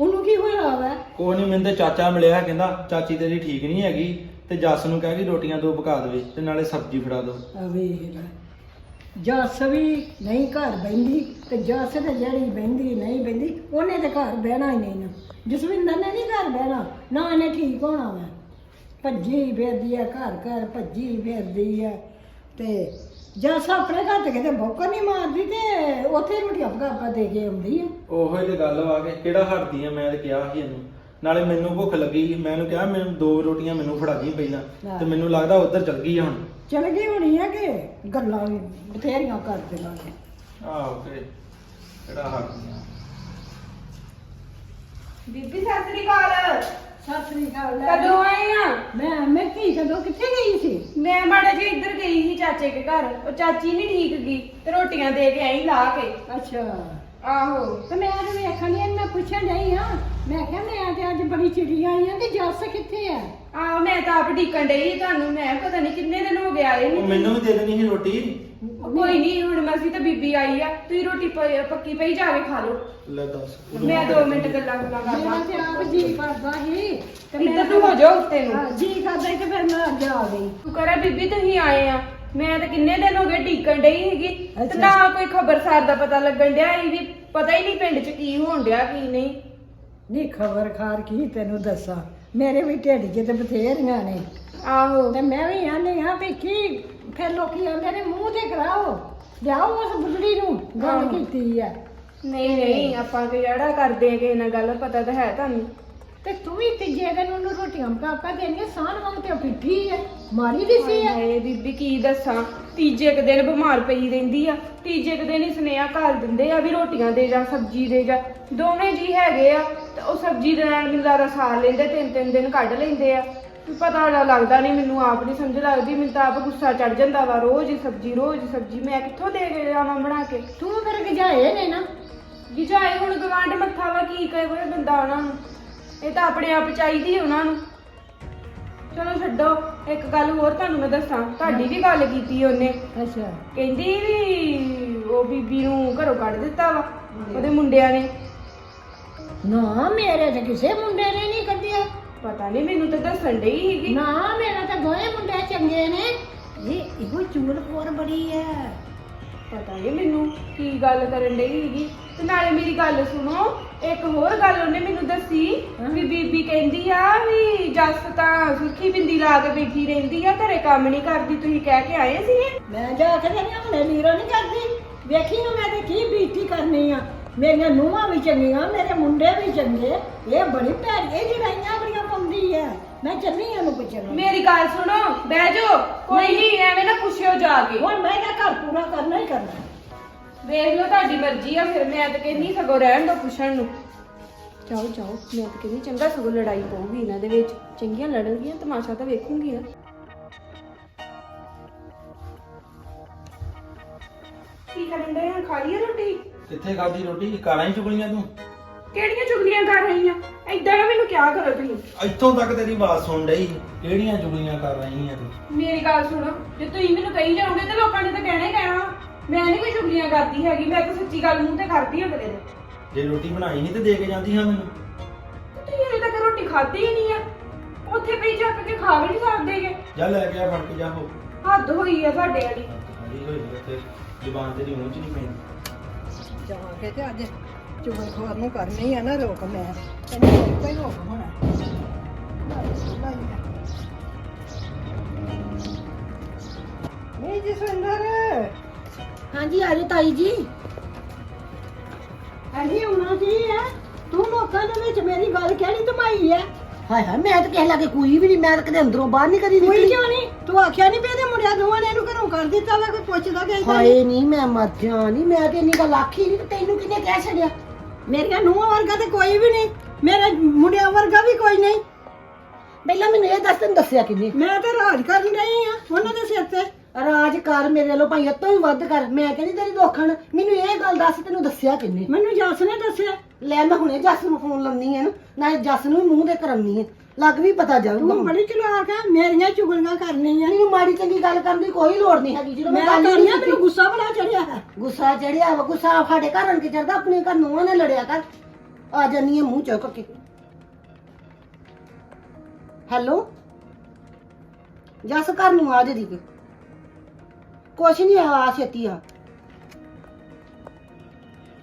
ਉਹਨੂੰ ਕੀ ਹੋਇਆ ਵਾ ਕੋਈ ਨਹੀਂ ਮੈਨੂੰ ਤੇ ਚਾਚਾ ਮਿਲਿਆ ਕਹਿੰਦਾ ਚਾਚੀ ਤੇਰੀ ਠੀਕ ਨਹੀਂ ਹੈਗੀ ਤੇ ਜੱਸ ਨੂੰ ਕਹਿ ਕੇ ਰੋਟੀਆਂ ਦੋ ਪਕਾ ਦੇਵੇ ਤੇ ਨਾਲੇ ਸਬਜ਼ੀ ਫੜਾ ਦੋ। ਆਵੇ ਜੱਸ ਵੀ ਨਹੀਂ ਘਰ ਬੈੰਦੀ ਤੇ ਜੱਸ ਤੇ ਜਿਹੜੀ ਬੈੰਦੀ ਨਹੀਂ ਬੈੰਦੀ ਉਹਨੇ ਤੇ ਘਰ ਬਹਿਣਾ ਹੀ ਨਹੀਂ ਨਾ। ਜਸਵਿੰਦਰ ਨੇ ਨਹੀਂ ਘਰ ਬਹਿਣਾ ਨਾ ਇਹਨੇ ਠੀਕ ਹੋਣਾ ਵਾ। ਭੱਜੀ ਫਿਰਦੀ ਆ ਘਰ ਘਰ ਭੱਜੀ ਫਿਰਦੀ ਆ ਤੇ ਜੱਸ ਆਪਣੇ ਘਰ ਤੇ ਕਿਤੇ ਬੋਕਰ ਨਹੀਂ ਮਾਰਦੀ ਤੇ ਉੱਥੇ ਰੋਟੀਆਂ ਪਕਾ ਪਕਾ ਦੇ ਕੇ ਆਉਂਦੀ ਆ। ਉਹੋ ਹੀ ਤੇ ਗੱਲ ਵਾ ਕੇ ਕਿਹੜਾ ਹਟਦੀ ਆ ਮੈਂ ਤੇ ਕਿਹਾ ਸੀ ਇਹਨੂੰ। ਨਾਲੇ ਮੈਨੂੰ ਭੁੱਖ ਲੱਗੀ ਸੀ ਮੈਂ ਇਹਨੂੰ ਕਿਹਾ ਮੈਨੂੰ ਦੋ ਰੋਟੀਆਂ ਮੈਨੂੰ ਫੜਾ ਦੀ ਪਹਿਲਾਂ ਤੇ ਮੈਨੂੰ ਲੱਗਦਾ ਉੱਧਰ ਚਲ ਗਈ ਆ ਹੁਣ। ਚਲ ਗਈ ਹੋਣੀ ਆ ਕਿ ਗੱਲਾਂ ਵੀ ਬਥੇਰੀਆਂ ਕਰਦੇ ਲਾਂਗੇ ਆਹੋ ਤੇ ਕਿਹੜਾ ਹਟਦੀ ਆ। ਬੀਬੀ ਸਤਿ ਸ੍ਰੀ ਅਕਾਲ। ਸਤਿ ਸ੍ਰੀ ਅਕਾਲ। ਕਦੋਂ ਆਏ ਆ? ਮੈਂ ਮੈਂ ਕੀ ਕਦੋਂ ਕਿੱਥੇ ਗਈ ਸੀ? ਮੈਂ ਮਾੜਾ ਜੀ ਇੱਧਰ ਗਈ ਸੀ ਚਾਚੇ ਕੇ ਘਰ। ਉਹ ਚਾਚੀ ਨਹੀਂ ਠੀਕ ਗਈ ਤੇ ਰੋਟੀਆਂ ਦੇ ਕੇ ਆਈ ਲਾ ਕੇ। ਅੱਛਾ। ਆਹੋ। ਤੇ ਮੈਂ ਅੱਜ ਵੇਖਣ ਲਈ ਮੈਂ ਪੁੱਛਣ ਡਈ ਆ। ਮੈਂ ਕਿਹਾ ਮੈਂ ਤੇ ਅੱਜ ਬੜੀ ਚਿੜੀਆਂ ਆਈਆਂ ਤੇ ਜੱਸ ਕਿੱਥੇ ਆ? ਆ ਮੈਂ ਤਾਂ ਆਪ ਢੀਕਣ ਡਈ ਸੀ ਤੁਹਾਨੂੰ। ਮੈਂ ਪਤਾ ਨਹੀਂ ਕਿੰਨੇ ਦਿਨ ਹੋ ਗਏ ਆਏ ਉਹ ਨਹੀਂ ਮੈਨੂੰ ਵੀ ਦੇ ਦੇਣੀ ਸੀ ਰੋਟੀ। ਕੋਈ ਨਹੀਂ ਹੁਣ ਮਸੀ ਤਾਂ ਬੀਬੀ ਆਈ ਆ ਤੁਸੀਂ ਰੋਟੀ ਪ- ਪੱਕੀ ਪਈ ਜਾ ਕੇ ਖਾ ਲਓ। ਲੈ ਦੱਸ ਮੈਂ 2 ਮਿੰਟ ਗੱਲਾਂ ਗੱਲਾਂ ਮੇਰਾ ਤੇ ਕਰਦਾ ਆਪ ਜੀ ਕਰਦਾ ਸੀ ਤੇ ਮੈਂ ਇੱਧਰ ਨੂੰ ਹੋ ਜਾਓ ਉੱਤੇ ਨੂੰ। ਹਾਂ, ਜੀ ਕਰਦਾ ਸੀ ਤੇ ਫਿਰ ਮੈਂ ਅੱਜ ਆ ਗਈ। ਸ਼ੁਕਰ ਹੈ ਬੀਬੀ ਤੁਸੀਂ ਆਏ ਆ। ਮੈਂ ਤਾਂ ਕਿੰਨੇ ਦਿਨ ਹੋ ਗਏ ਢੀਕਣ ਡਈ ਹੈਗੀ ਤੇ ਅੱਛਾ। ਨਾ ਕੋਈ ਖਬਰਸਾਰ ਦਾ ਪਤਾ ਲੱਗਣ ਡਿਆ ਇਹ ਵੀ ਪਤਾ ਹੀ ਨਹੀਂ ਪਿੰਡ 'ਚ ਕੀ ਹੋਣ ਡਿਆ ਕੀ ਨਹੀਂ। ਨਹੀਂ ਖਬਰ ਖਾਰ ਕੀ ਤੈਨੂੰ ਦੱਸਾਂ ਮੇਰੇ ਵੀ ਢਿੱਡ 'ਚ ਤੇ ਬਥੇਰੀਆਂ ਨੇ। ਆਹੋ। ਤੇ ਮੈਂ ਵੀ ਆਨੇ ਆ ਵੀ ਕੀ ਫਿਰ ਲੋਕੀ ਆਉਂਦੇ ਨੇ ਮੂੰਹ ਤੇ ਕਰਾਓ। ਲਿਆਓ ਉਸ ਬੁੱਢੜੀ ਨੂੰ ਗੱਲ। ਕੀਤੀ ਆ ਨਹੀਂ ਨਹੀਂ ਆਪਾਂ ਕਿ ਜਿਹੜਾ ਕਰਦੇ ਆ ਕਿਸੇ ਨਾਲ ਗੱਲ ਪਤਾ ਤਾਂ ਹੈ ਤੁਹਾਨੂੰ। ਤੇ ਤੂੰ ਵੀ ਤੀਜੇ ਦਿਨ ਉਹਨੂੰ ਰੋਟੀਆਂ ਪਕਾ ਪਕਾ ਦੇਣੀਆਂ ਸਾਨ ਵਾਂਗ ਤੇ ਉਹ ਪਿੱਠੀ ਆ ਮਾਰੀ ਦੀ ਸੀ ਆ ਹਾਏ ਬੀਬੀ ਕੀ ਦੱਸਾਂ? ਤੀਜੇ ਕੁ ਦਿਨ ਬਿਮਾਰ ਪਈ ਰਹਿੰਦੀ ਆ। ਤੀਜੇ ਕੁ ਦਿਨ ਹੀ ਸੁਨੇਹਾ ਘਾਲ ਦਿੰਦੇ ਆ ਵੀ ਰੋਟੀਆਂ ਦੇ ਜਾ ਸਬਜ਼ੀ ਦੇ ਜਾ। ਦੋਵੇਂ ਜੀ ਹੈਗੇ ਆ ਤੇ ਉਹ ਸਬਜ਼ੀ ਦੇ ਨਾਲ ਲੱਗਦਾ ਸਾਰ ਲੈਂਦੇ ਤਿੰਨ ਤਿੰਨ ਦਿਨ ਕੱਢ ਲੈਂਦੇ ਆ। ਵੀ ਪਤਾ ਨਾ ਲੱਗਦਾ ਨਹੀਂ ਮੈਨੂੰ ਆਪ ਨਹੀਂ ਸਮਝ ਲੱਗਦੀ ਮੈਨੂੰ ਤਾਂ ਆਪ ਗੁੱਸਾ ਚੜ ਜਾਂਦਾ ਵਾ ਰੋਜ਼ ਹੀ ਸਬਜ਼ੀ ਰੋਜ਼ ਹੀ ਸਬਜ਼ੀ। ਮੈਂ ਕਿੱਥੋਂ ਦੇ ਕੇ ਜਾਵਾਂ ਬਣਾ ਕੇ? ਤੂੰ ਫਿਰ ਗਜਾਏ ਨੇ ਨਾ। ਗਿਜਾਏ ਹੁਣ ਗਵਾਂਢ ਮੱਥਾ ਵਾ ਕੀ ਕਰੇ ਕੋਈ ਬੰਦਾ ਉਹਨਾਂ ਨੂੰ? ਇਹ ਤਾਂ ਆਪਣੇ ਆਪ ਚਾਹੀਦੀ ਉਹਨਾਂ ਨੂੰ। ਚਲੋ ਛੱਡੋ ਇੱਕ ਗੱਲ ਹੋਰ ਤੁਹਾਨੂੰ ਮੈਂ ਦੱਸਾਂ। ਤੁਹਾਡੀ ਵੀ ਗੱਲ ਕੀਤੀ ਉਹਨੇ। ਅੱਛਾ। ਕਹਿੰਦੀ ਵੀ ਉਹ ਬੀਬੀ ਨੂੰ ਘਰੋਂ ਕੱਢ ਦਿੱਤਾ ਵਾ ਉਹਦੇ ਮੁੰਡਿਆਂ ਨੇ। ਨਾ ਮੇਰੇ ਤੇ ਕਿਸੇ ਮੁੰਡੇ ਨੇ ਪਤਾ ਨਹੀਂ ਮੈਨੂੰ ਤਾਂ ਦੱਸਣ ਡਈ ਸੀਗੀ। ਨਾ ਮੇਰਾ ਤਾਂ ਦੋਵੇਂ ਮੁੰਡੇ ਚੰਗੇ ਨੇ। ਇਹ ਇਹੋ ਚੂਲ ਕੋਰ ਬੜੀ ਹੈ ਪਤਾ ਨਹੀਂ ਮੈਨੂੰ ਕੀ ਗੱਲ ਕਰਨ ਡਈ ਸੀਗੀ। ਤੇ ਨਾਲੇ ਮੇਰੀ ਗੱਲ ਸੁਣੋ ਇੱਕ ਹੋਰ ਗੱਲ ਉਹਨੇ ਮੈਨੂੰ ਦੱਸੀ ਵੀ ਬੀਬੀ ਕਹਿੰਦੀ ਆ ਵੀ ਜੱਸ ਤਾਂ ਸੁਰਖੀ ਬਿੰਦੀ ਲਾ ਕੇ ਬੈਠੀ ਰਹਿੰਦੀ ਆ ਘਰੇ ਕੰਮ ਨਹੀਂ ਕਰਦੀ ਤੁਸੀਂ ਕਹਿ ਕੇ ਆਏ ਸੀ ਮੈਂ ਜਾ ਕੇ ਕਹਿੰਦੀ ਹੁਣੇ ਲੀਰੋ ਨਹੀਂ ਕਰਦੀ। ਵੇਖੀ ਨਾ ਮੈਂ ਤੇ ਕੀ ਬੀਤੀ ਕਰਨੀ ਆ। ਮੇਰੀਆਂ ਨੂੰਹਾਂ ਵੀ ਚੰਗੀਆਂ ਮੇਰੇ ਮੁੰਡੇ ਵੀ ਚੰਗੇ। ਇਹ ਬੜੀ ਭੈੜੀ ਜੜਾਈਆਂ ਬੜੀਆਂ ਪਾਉਂਦੀ ਐ ਮੈਂ ਚੱਲੀ ਇਹਨੂੰ ਪੁੱਛਣ। ਮੇਰੀ ਗੱਲ ਸੁਣੋ ਬਹਿ ਜਾਓ। ਕੋਈ ਨਹੀਂ ਐਵੇਂ ਨਾ ਪੁੱਛਿਓ ਜਾ ਕੇ। ਹੁਣ ਮੈਂ ਕਿਹਾ ਘਰ ਪੂਰਾ ਕਰਨਾ ਹੀ ਕਰਨਾ। ਵੇਖ ਲਓ ਤੁਹਾਡੀ ਮਰਜ਼ੀ ਆ ਫਿਰ ਮੈਂ ਤਾਂ ਕਹਿੰਦੀ ਸਗੋਂ ਰਹਿਣ ਦੋ ਪੁੱਛਣ ਨੂੰ। ਚਾਓ ਚਾਓ ਮੈਂ ਤਾਂ ਕਹਿੰਦੀ ਚੰਗਾ ਸਗੋਂ ਲੜਾਈ ਪਊਗੀ ਇਹਨਾਂ ਦੇ ਵਿੱਚ। ਚੰਗੀਆਂ ਲੜਨਗੀਆਂ ਤਮਾਸ਼ਾ ਤਾਂ ਵੇਖੂੰਗੀ ਨਾ। ਕੀ ਕਰਨ ਦੇ ਖਾ ਲਈ ਆ ਰੋਟੀ? ਕਿੱਥੇ ਖਾਦੀ ਰੋਟੀ? ਕਾਰਾਂ ਹੀ ਚੁਗਲੀਆਂ ਤੂੰ। ਕਿਹੜੀਆਂ ਚੁਗਲੀਆਂ ਕਰ ਰਹੀਆਂ? ਐਦਾਂ ਨਾ ਮੈਨੂੰ ਕਿਆ ਕਰੋ ਤੁਸੀਂ। ਇੱਥੋਂ ਤੱਕ ਤੇਰੀ ਆਵਾਜ਼ ਸੁਣ ਡਈ ਕਿਹੜੀਆਂ ਚੁਗਲੀਆਂ ਕਰ ਰਹੀ ਆ ਤੂੰ? ਮੇਰੀ ਗੱਲ ਸੁਣੋ ਜੇ ਤੁਸੀਂ ਮੈਨੂੰ ਕਹੀ ਜਾਓਗੇ ਤੇ ਲੋਕਾਂ ਨੇ ਤਾਂ ਕਹਿਣਾ ਹੀ ਕਹਿਣਾ। ਮੈਂ ਨਹੀਂ ਕੋਈ ਚੁਗਲੀਆਂ ਕਰਦੀ ਹੈਗੀ ਮੈਂ ਤਾਂ ਸੱਚੀ ਗੱਲ ਮੂੰਹ ਤੇ ਕਰਦੀ ਹਾਂ ਕਦੇ ਦੇ ਜੇ ਰੋਟੀ ਬਣਾਈ ਨਹੀਂ ਤੇ ਦੇ ਕੇ ਜਾਂਦੀ ਹਾਂ ਮੈਨੂੰ। ਤੁਸੀਂ ਅਜੇ ਤੱਕ ਰੋਟੀ ਖਾਧੀ ਹੀ ਨਹੀਂ ਆ। ਉੱਥੇ ਪਈ ਚੱਕ ਕੇ ਖਾ ਵੀ ਨਹੀਂ ਸਕਦੇਗੇ ਜਾ ਲੈ ਕੇ ਆ ਫੜ ਕੇ ਜਾ ਹੋ। ਹੱਦ ਹੋਈ ਆ ਸਾਡੇ ਵਾਲੀ। ਖਾਲੀ ਹੋਈ ਤੇ ਜ਼ੁਬਾਨ ਤੇਰੀ ਮੂੰਹ ਚ ਨਹੀਂ ਪੈਂਦੀ। ਜਾ ਕੇ ਤੇ ਅੱਜ ਚੁਗਲ ਖੋਰ ਨੂੰ ਕਰਨੀ ਆ ਨਾ ਰੋਕ ਮੈਂ। ਤੈਨੂੰ ਕੋਈ ਰੋਕ ਹੋਣਾ। ਨਹੀਂ ਜਸਵਿੰਦਰ ਹਾਂਜੀ ਆ ਜਾਓ ਤਾਈ ਜੀ। ਅਜੀ ਉਹਨਾਂ ਕੀ ਹੈ ਤੂੰ ਲੋਕਾਂ ਦੇ ਵਿੱਚ ਮੇਰੀ ਗੱਲ ਕਿਹੜੀ ਧਮਾਈ ਹੈ ਹਾਏ ਹਾਏ ਮੈਂ ਤਾਂ ਕਹਿ ਲਾਗੇ ਕੋਈ ਵੀ ਨਹੀਂ ਮੈਂ ਤਾਂ ਕਦੇ ਅੰਦਰੋਂ ਬਾਹਰ ਨਹੀਂ ਕਰੀ ਕੋਈ ਨਿਕਲੀ। ਕਿਉਂ ਨਹੀਂ? ਤੂੰ ਆਖਿਆ ਨਹੀਂ ਪਏ ਤੇ ਮੁੰਡਿਆਂ ਦੋਵਾਂ ਨੇ ਇਹਨੂੰ ਘਰੋਂ ਕਰ ਦਿੱਤਾ ਵਾ ਕੋਈ ਪੁੱਛਦਾ ਕਿ ਹਾਏ ਨਹੀਂ ਮੈਂ ਮਰ ਜਾ ਨਹੀਂ ਮੈਂ ਤੇ ਇੰਨੀ ਗੱਲ ਆਖੀ ਨਹੀਂ ਤੈਨੂੰ ਕਿਹਨੇ ਕਹਿ ਛੱਡਿਆ? ਮੇਰੀਆਂ ਨੂੰਹਾਂ ਵਰਗਾ ਤੇ ਕੋਈ ਵੀ ਨਹੀਂ। ਮੇਰੇ ਮੁੰਡਿਆਂ ਵਰਗਾ ਵੀ ਕੋਈ ਨਹੀਂ। ਪਹਿਲਾਂ ਮੈਨੂੰ ਇਹ ਦੱਸ ਤੈਨੂੰ ਦੱਸਿਆ ਕਿੰਨੇ ਮੈਂ ਤੇ ਰਾਜ ਕਰਨ ਨਹੀਂ ਆ ਉਹਨਾਂ ਦੇ ਸਿਰ ਤੇ। ਰਾਜ ਕਰ ਮੇਰੇ ਵੱਲੋਂ ਭਾਈ ਤੋਂ ਵੀ ਵੱਧ ਕਰ। ਮੈਂ ਕਹਿੰਦੀ ਤੇਰੀ ਦੋਖਣ ਮੈਨੂੰ ਇਹ ਗੱਲ ਦੱਸ ਤੈਨੂੰ ਦੱਸਿਆ ਕਿੰਨੇ ਮੈਨੂੰ ਜੱਸ ਨੇ ਦੱਸਿਆ। ਲੈ ਮੈਂ ਹੁਣੇ ਜੱਸ ਨੂੰ ਫੋਨ ਲਾਉਣੀ ਹੈ ਨਾ। ਨਾਲੇ ਜੱਸ ਨੂੰ ਵੀ ਮੂੰਹ ਤੇ ਕਰਨੀ ਹੈ ਲੱਗ ਵੀ ਪਤਾ ਜਾਊਗਾ। ਤੂੰ ਬੜੀ ਚਲਾਕ ਹੈ ਮੇਰੀਆਂ ਚੁਗਲੀਆਂ ਕਰਨੀਆਂ। ਮੈਨੂੰ ਮਾੜੀ ਚੰਗੀ ਗੱਲ ਕਰਨ ਦੀ ਕੋਈ ਲੋੜ ਨਹੀਂ ਹੈਗੀ ਜਦੋਂ ਮੈਂ ਮੈਂ ਗੱਲ ਕਰਨੀਆਂ ਮੈਨੂੰ ਗੁੱਸਾ ਬੜਾ ਚੜਿਆ। ਹੈ ਗੁੱਸਾ ਚੜਿਆ ਵਾ ਗੁੱਸਾ ਸਾਡੇ ਘਰ ਕੇ ਚੜਦਾ ਆਪਣੇ ਘਰ ਨੂੰਹਾਂ ਨੇ ਲੜਿਆ ਕਰ। ਆ ਜਾਨੀ ਹੈ ਮੂੰਹ ਚੁੱਕ ਕੇ। ਹੈਲੋ? ਜੱਸ ਘਰ ਨੂੰ ਆ ਜਦੀ ਕੇ। ਕੁਛ ਨਹੀਂ ਆ ਛੇਤੀ ਆ।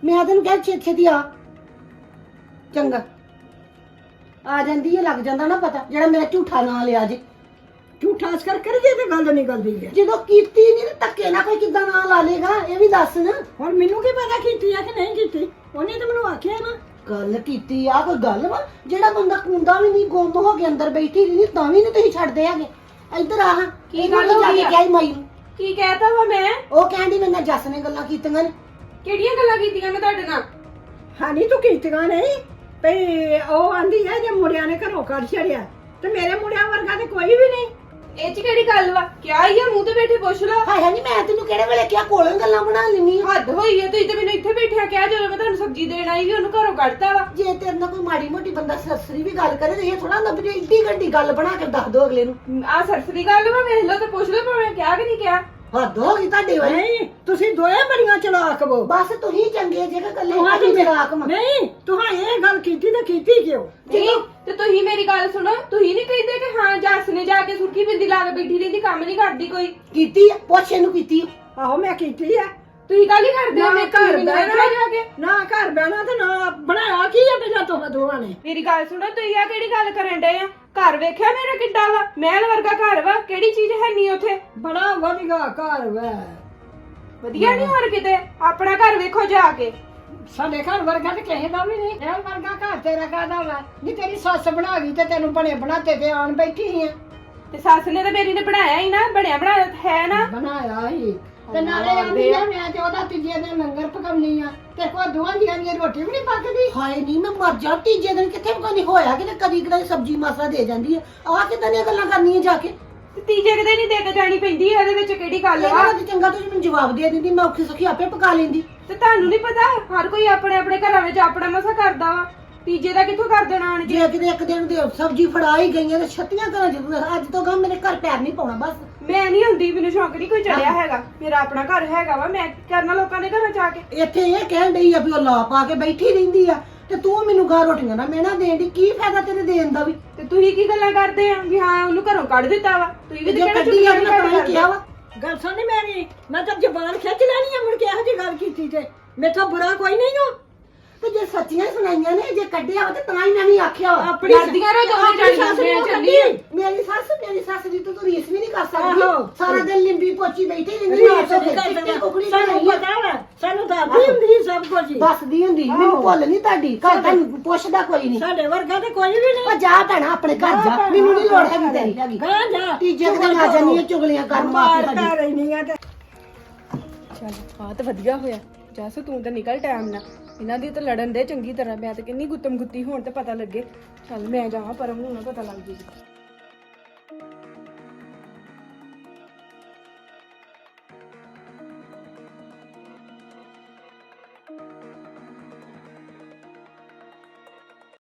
ਮੈਂ ਤੈਨੂੰ ਕਿਹਾ ਛੇਤੀ ਛੇਤੀ ਆ। ਚੰਗਾ। ਆ ਜਾਂਦੀ ਹੈ ਲੱਗ ਜਾਂਦਾ ਨਾ ਪਤਾ ਜਿਹੜਾ ਮੇਰਾ ਝੂਠਾ ਨਾਂ ਲਿਆ ਜੇ। ਝੂਠਾ ਅਸਕਰ ਕਰੀਏ ਤੇ ਗੱਲ ਨਿਕਲਦੀ ਹੈ ਜਦੋਂ ਕੀਤੀ ਨਹੀਂ ਤੇ ਧੱਕੇ ਨਾ ਕੋਈ ਕਿੱਦਾਂ ਨਾਂ ਲਾ ਲੇਗਾ ਇਹ ਵੀ ਦੱਸ ਨਾ। ਹੁਣ ਮੈਨੂੰ ਕੀ ਪਤਾ ਕੀਤੀ ਆ ਕਿ ਨਹੀਂ ਕੀਤੀ? ਉਹਨੇ ਤਾਂ ਮੈਨੂੰ ਆਖਿਆ ਨਾ। ਗੱਲ ਕੀਤੀ ਆ ਕੋਈ ਗੱਲ ਵਾ? ਜਿਹੜਾ ਬੰਦਾ ਕੁੰਦਾ ਵੀ ਨਹੀਂ ਗੁੰਮ ਹੋ ਕੇ ਅੰਦਰ ਬੈਠੀ ਰਹੀ ਤਾਂ ਵੀ ਨਹੀਂ ਤੁਸੀਂ ਛੱਡਦੇ ਹੈਗੇ। ਇੱਧਰ ਆ ਹਾਂ ਕੀ ਗੱਲ ਨੀ ਹੋ ਗਈ ਕੇ ਆ? ਕਿਹਾ ਮਾਈ ਨੂੰ। ਕੀ ਕਹਿਤਾ ਵਾ ਮੈਂ? ਉਹ ਕਹਿੰਦੀ ਮੇਰੇ ਨਾਲ ਜੱਸ ਨੇ ਗੱਲਾਂ ਕੀਤੀਆਂ ਨੇ। ਕਿਹੜੀਆਂ ਗੱਲਾਂ ਕੀਤੀਆਂ ਮੈਂ ਤੁਹਾਡੇ ਨਾਲ? ਹਾਨੀ ਤੂੰ ਕੀਤੀਆਂ ਨਹੀਂ ਭਈ ਉਹ ਆਂਦੀ ਹੈ ਜੇ ਮੁੰਡਿਆਂ ਨੇ ਘਰੋਂ ਕੱਢ ਛੜਿਆ ਤੇ ਮੇਰੇ ਮੁੰਡਿਆਂ ਵਰਗਾ ਤੇ ਕੋਈ ਵੀ ਨਹੀਂ। ਇਹ ਚ ਕਿਹੜੀ ਗੱਲ ਵਾ? ਕਿਆ ਹੀ ਆ ਮੂੰਹ ਤੇ ਬੈਠੇ ਪੁੱਛ ਲਓ ਹਾਏ ਹਾਏ ਨੀ ਮੈਂ ਤੈਨੂੰ ਕਿਹੜੇ ਵੇਲੇ ਕਿਹਾ ਕੋਲੋਂ ਗੱਲਾਂ ਬਣਾ ਲੈਣੀ ਹੱਦ ਹੋਈ ਆ ਤੁਸੀਂ ਤੇ ਮੈਨੂੰ ਇੱਥੇ ਬੈਠਿਆ ਕਿਹਾ ਜਦੋਂ ਮੈਂ ਤੁਹਾਨੂੰ ਸਬਜ਼ੀ ਦੇਣ ਆਈ ਵੀ ਉਹਨੂੰ ਘਰੋਂ ਕੱਢਤਾ ਵਾ। ਜੇ ਤੇਰੇ ਨਾਲ ਕੋਈ ਮਾੜੀ ਮੋਟੀ ਬੰਦਾ ਸਰਸਰੀ ਵੀ ਗੱਲ ਕਰੇ ਤੇ ਇਹ ਥੋੜਾ ਹੁੰਦਾ ਵੀ ਜੇ ਇੱਡੀ ਗੱਡੀ ਗੱਲ ਬਣਾ ਕੇ ਦੱਸ ਦੋ ਅਗਲੇ ਨੂੰ। ਆ ਸਰਸਰੀ ਗੱਲ ਵਾ ਵੇਖ ਲਓ ਤੇ ਪੁੱਛ ਲਓ ਭਾਵੇਂ ਕਿਹਾ ਕਿ ਨਹੀਂ ਕਿਹਾ। ਹੱਦ ਹੋ ਗਈ ਤੁਹਾਡੇ ਵਾਲੀ ਨਹੀਂ। ਤੁਸੀਂ ਦੋਏ ਬੜੀਆਂ ਚਲਾਕ ਵੋ ਬਸ ਤੁਸੀਂ ਚੰਗੇ ਜੇ ਕਿ ਕੱਲੇ ਤੁਹਾਡੀ ਤੁਹਾਡੀ ਮੇਰਾ ਆਕਮ ਨਹੀਂ ਤੁਹਾਂ ਇਹ ਗੱਲ ਕੀਤੀ ਤੇ ਕੀਤੀ ਕਿਉਂ? ਨਹੀਂ ਤੇ ਤੁਸੀਂ ਮੇਰੀ ਗੱਲ ਸੁਣੋ। ਤੁਸੀਂ ਨਹੀਂ ਕਹਿੰਦੇ ਕਿ ਹਾਂ ਜੱਸ ਨੇ ਜਾ ਕੇ ਸੁਰਖੀ ਬਿੰਦੀ ਲਾ ਕੇ ਬੈਠੀ ਰਹਿੰਦੀ ਕੰਮ ਨਹੀਂ ਕਰਦੀ ਕੋਈ। ਕੀਤੀ ਆ, ਪੁੱਛ ਇਹਨੂੰ ਕੀਤੀ ਆ। ਆਹੋ ਮੈਂ ਕੀਤੀ ਆ। ਤੁਸੀਂ ਗੱਲ ਹੀ ਕਰਦੇ ਹੋ ਨਾ ਮੈਂ ਘਰ ਮੈਨੂੰ ਬਹਿਣਾ ਜਾ ਕੇ। ਨਾ ਘਰ ਬਹਿਣਾ ਤੇ ਨਾ ਬਣਾਇਆ ਕੀ ਪਹਿਲਾਂ ਤੁਹਾਂ ਦੋਵਾਂ ਨੇ। ਮੇਰੀ ਗੱਲ ਸੁਣੋ ਤੁਸੀਂ ਆ ਕਿਹੜੀ ਗੱਲ ਕਰਨ ਡਏ ਆ? ਘਰ ਵੇਖਿਆ ਮੇਰਾ ਕਿੱਡਾ ਵਾ? ਮਹਿਲ ਵਰਗਾ ਘਰ ਵਾ? ਕਿਹੜੀ ਚੀਜ਼ ਹੈ ਨਹੀਂ ਉਥੇ? ਬੜਾ ਵਧੀਆ ਘਰ ਵਾ। ਵਧੀਆ ਨਹੀਂ ਹੋਰ ਕਿਤੇ? ਆਪਣਾ ਘਰ ਵੇਖੋ ਜਾ ਕੇ। ਸਾਡੇ ਘਰ ਵਰਗਾ ਤੇ ਕਿਸੇ ਦਾ ਵੀ ਨਹੀਂ। ਇਹ ਵਰਗਾ ਘਰ ਤੇਰਾ ਕਾਹਦਾ ਵਾ? ਨਹੀਂ ਤੇਰੀ ਸੱਸ ਬਣਾ ਗਈ ਤੇ ਤੈਨੂੰ ਬਣੇ ਬਣਾਤੇ ਤੇ ਆਣ ਬੈਠੀ ਆ। ਤੇ ਸੱਸ ਨੇ ਤਾਂ ਮੇਰੀ ਨੇ ਬਣਾਇਆ ਹੀ ਨਾ ਬਣਿਆ ਬਣਾਇਆ ਤਾਂ ਹੈ ਨਾ। ਬਣਾਇਆ ਹੀ। ਤੇ ਨਾਲੇ ਆਂਦੀ ਆ। ਮੈਂ ਤੇ ਉਹਦਾ ਤੀਜੇ ਦਿਨ ਲੰਗਰ ਪਕਾਉਣੀ ਆ। ਤੇ ਕੋ ਦੋਹਾਂ ਜੀਆਂ ਦੀ ਰੋਟੀ ਵੀ ਨਹੀਂ ਪੱਕਦੀ? ਹਾਏ ਨਹੀਂ ਮੈਂ ਮਰ ਜਾ ਤੀਜੇ ਦਿਨ ਕਿੱਥੇ ਪਕਾਨੀ ਹੋਇਆ ਕਿ ਕਦੀ ਕਦਾਈ ਸਬਜੀ ਮਾਸਾ ਦੇ ਜਾਂਦੀ ਹੈ। ਆਹ ਕਿਦਾਂ ਦੀਆਂ ਗੱਲਾਂ ਕਰਨੀਆਂ ਜਾ ਕੇ? ਤੇ ਤੀਜੇ ਕੁ ਦਿਨ ਹੀ ਦੇ ਕੇ ਜਾਣੀ ਪੈਂਦੀ ਇਹਦੇ ਵਿੱਚ ਕਿਹੜੀ ਗੱਲ ਇਹਦਾ ਤੇ ਚੰਗਾ ਤੂੰ ਮੈਨੂੰ ਜਵਾਬ ਦੇ ਦਿੰਦੀ ਮੈਂ ਔਖੀ ਸੌਖੀ ਆਪੇ ਪਕਾ ਲੈਂਦੀ। ਤੇ ਤੁਹਾਨੂੰ ਨਹੀਂ ਪਤਾ ਹਰ ਕੋਈ ਆਪਣੇ ਆਪਣੇ ਘਰਾਂ ਵਿੱਚ ਆਪਣਾ ਮਸਾ ਕਰਦਾ ਵਾ। ਤੀਜੇ ਦਾ ਕਿੱਥੋਂ ਕਰ ਦੇਣਾ ਆਣ ਕੇ? ਜੇ ਕਿਤੇ ਇੱਕ ਦਿਨ ਦੇ ਸਬਜੀ ਫੜਾ ਹੀ ਗਈਆਂ ਤੇ ਛੱਤੀਆਂ ਘਰਾਂ ਚ ਅੱਜ ਤੋਂ ਗਾ ਮੇਰੇ ਘਰ ਪੈਰ ਨਹੀਂ ਪਾਉਣਾ ਬਸ। ਮੈਂ ਨਹੀਂ ਹੁੰਦੀ ਮੈਨੂੰ ਸ਼ੌਂਕ ਨਹੀਂ ਕੋਈ ਚੜਿਆ ਹੈਗਾ। ਮੇਰਾ ਆਪਣਾ ਘਰ ਹੈਗਾ ਵਾ ਮੈਂ ਕੀ ਕਰਨਾ ਲੋਕਾਂ ਦੇ ਘਰਾਂ ਜਾ ਕੇ। ਇੱਥੇ ਇਹ ਕਹਿਣ ਡਈ ਆ ਵੀ ਉਹ ਲਾ ਪਾ ਕੇ ਬੈਠੀ ਰਹਿੰਦੀ ਆ ਤੇ ਤੂੰ ਮੈਨੂੰ ਗਾ ਰੋਟੀਆਂ ਨਾ ਮਿਹਣਾ ਦੇਣ ਦੀ ਕੀ ਫਾਇਦਾ ਤੇਰੇ ਦੇਣ ਦਾ ਵੀ? ਤੇ ਤੁਸੀਂ ਕੀ ਗੱਲਾਂ ਕਰਦੇ ਆ? ਵੀ ਹਾਂ ਉਹਨੂੰ ਘਰੋਂ ਕੱਢ ਦਿੱਤਾ ਵਾ। ਤੁਸੀਂ ਵੀ ਜੇ ਤਾਂ ਕਹਿਣਾ ਕੱਢੀ ਆ ਤਾਂ ਹੀ ਕਿਹਾ ਵਾ। ਗੱਲ ਸੁਣ ਨੀ ਮੇਰੀ ਮੈਂ ਤਾਂ ਜ਼ਬਾਨ ਖਿੱਚ ਲੈਣੀ ਆ ਮੁੜ ਕੇ ਇਹੋ ਜਿਹੀ ਗੱਲ ਕੀਤੀ ਤੇ। ਮੇਥੋਂ ਬੁਰਾ ਕੋਈ ਨਹੀਂ ਹੋ ਤੇ ਜੇ ਸੱਚੀਆਂ ਸੁਣਾਈਆਂ ਨੇ ਜੇ ਕੱਢਿਆ ਵਾ ਤੇ ਤਾਂ ਹੀ ਮੈਂ ਵੀ ਆਖਿਆ ਵਾ। ਆਪਣੀ ਲੜਦੀਆਂ ਰਹੋ ਦੋਵੇਂ ਆਪਣੀ ਜਾਣੀਆਂ, ਸੱਸ ਮੈਂ ਨੂੰ ਚੱਲੀ ਕੱਢੀ। ਮੇਰੀ ਸੱਸ ਮੇਰੀ ਸੱਸ ਦੀ ਤਾਂ ਤੂੰ ਰੀਸ ਵੀ ਨਹੀਂ ਕਰ ਆਹੋ। ਸਕਦੀ ਸਾਰਾ ਦਿਨ ਲਿੰਬੀ ਪੋਚੀ ਬੈਠੀ ਰਹਿੰਦੀ ਨਾ ਚਿੱਟੀ ਕੁਕੜੀ। ਸਾਨੂੰ ਬਣਾਈ ਆ। ਪਤਾ ਵਾ ਸਾਨੂੰ ਤਾਂ ਆਪੀ ਹੁੰਦੀ ਸੀ ਸਭ ਕੁਝ। ਦੱਸਦੀ ਹੁੰਦੀ ਸੀ, ਮੈਨੂੰ ਭੁੱਲ ਨਹੀਂ ਤੁਹਾਡੀ ਘਰ ਤਾਂ ਪੁੱਛਦਾ ਕੋਈ ਨਹੀਂ ਸਾਡੇ ਵਰਗਾ ਤੇ ਕੋਈ ਵੀ ਨਹੀਂ। ਉਹ ਜਾ ਭੈਣਾ ਆਪਣੇ ਘਰ ਜਾ। ਮੈਨੂੰ ਨਹੀਂ ਲੋੜ ਹੈਗੀ ਤੇਰੀ। ਹੈਗੀ ਗਾਂ ਜਾ। ਤੀਜੇ ਦਿਨ ਆ ਜਾਂਦੀ ਹੈ ਚੁਗਲੀਆਂ ਕਰਨ ਮਾਰ ਵਾਸਤੇ ਆ ਤੇ। ਚੱਲ ਆ ਤਾਂ ਵਧੀਆ ਹੋਇਆ। ਜੱਸ ਤੂੰ ਤਾਂ ਨਿਕਲ ਟਾਈਮ ਨਾਲ। ਇਹਨਾਂ ਦੀ ਤਾਂ ਲੜਨ ਦੇ ਚੰਗੀ ਤਰ੍ਹਾਂ ਮੈਂ ਤਾਂ ਕਿੰਨੀ ਗੁੱਤਮ ਗੁੱਤੀ ਹੋਣ ਤੇ ਪਤਾ ਲੱਗੇ। ਚੱਲ ਮੈਂ ਜਾਵਾਂ, ਪਰ ਹੁਣ ਨਾ ਪਤਾ ਲੱਗ ਜੂਗੀ